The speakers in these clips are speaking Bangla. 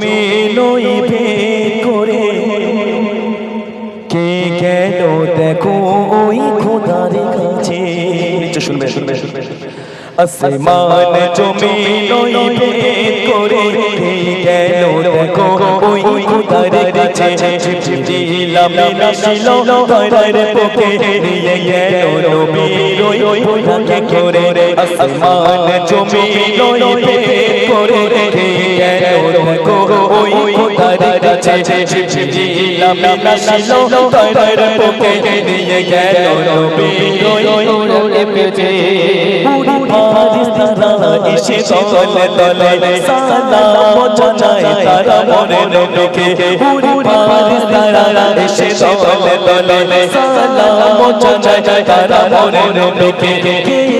জমি নইবে করে। কে গেল দেখো ওই খোদার কাছে? শুনবে শুনবে শুনবে। আসমান জমি নইবে করে। কে গেল দেখো ওই খোদার কাছে? দিলাম নাসিল তারার পোকে নিয়ে গেল নবীর ওই খোদাকে করে? আসমান জমি কে দেখো ওই খোদার কাছে দিলাম নাসিল তারার পোকে নিয়ে গেল নবীর ওই উড়ে পেছে পুরি ফারিস্তারা এসে তলে তলে সালাম জানায় তারা মনে নবীকে পুরি ফারিস্তারা এসে তলে তলে সালাম জানায় তারা মনে নবীকে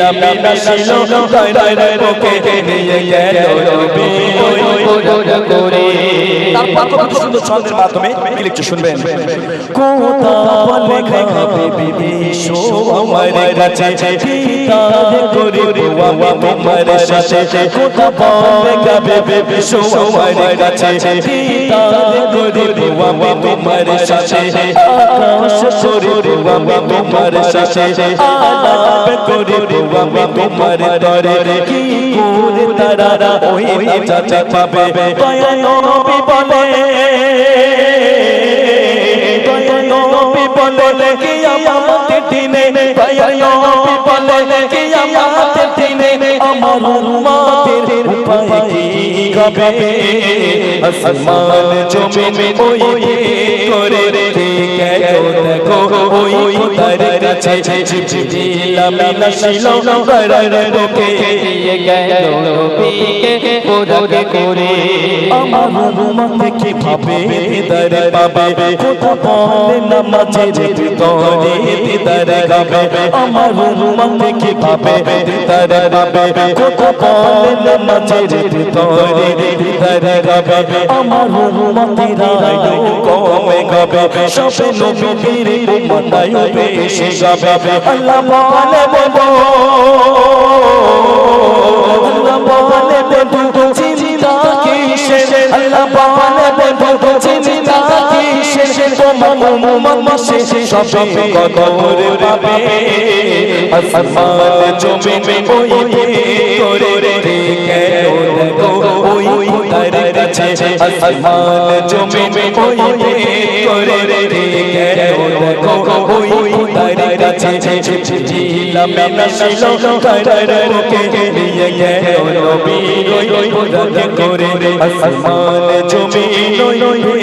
জিলা বিনা শিলো তারে রে ওকে নিয়ে গেল নবী কত সুন্দর ছন্দের মাধ্যমে কি লিখছে শুনবেন। কোথা বলে খাবে বাবা? কোথা বিবিশো আমার কাছে পিতারে করে বাবা তোমার সাথে তোমার তরে ওই চাচা পাবে? বলে কি দিনে দয়া নবী বলে কি আমাদের দিনে আমার উম্মতের উপায় কি হবে আসমান জমে ওই করে গেল দেখো, ওই তার কাছে আমার রুমাতে কি ভাবে দিদার পাবে কোথা বলে নামাজের ভিতরে দিদার গাবে আমার রুমাতে কি ভাবে দিদার পাবে কোথা বলে নবীর উম্মতায় বেশি গাবে আল্লাহ বলে বলো আল্লাহ বলে বলো চিন্তা কিসের? আল্লাহ বলে বলো চিন্তা কিসের? তোমার উম্মত মাসে সবে কদর পাবে আসমান জমি ওই করে রে ওই তার কাছে আসমান জমি ওই করে জিলাম নাসিল তার কে নিয়ে গেল নবী ওই করে আসমান জমি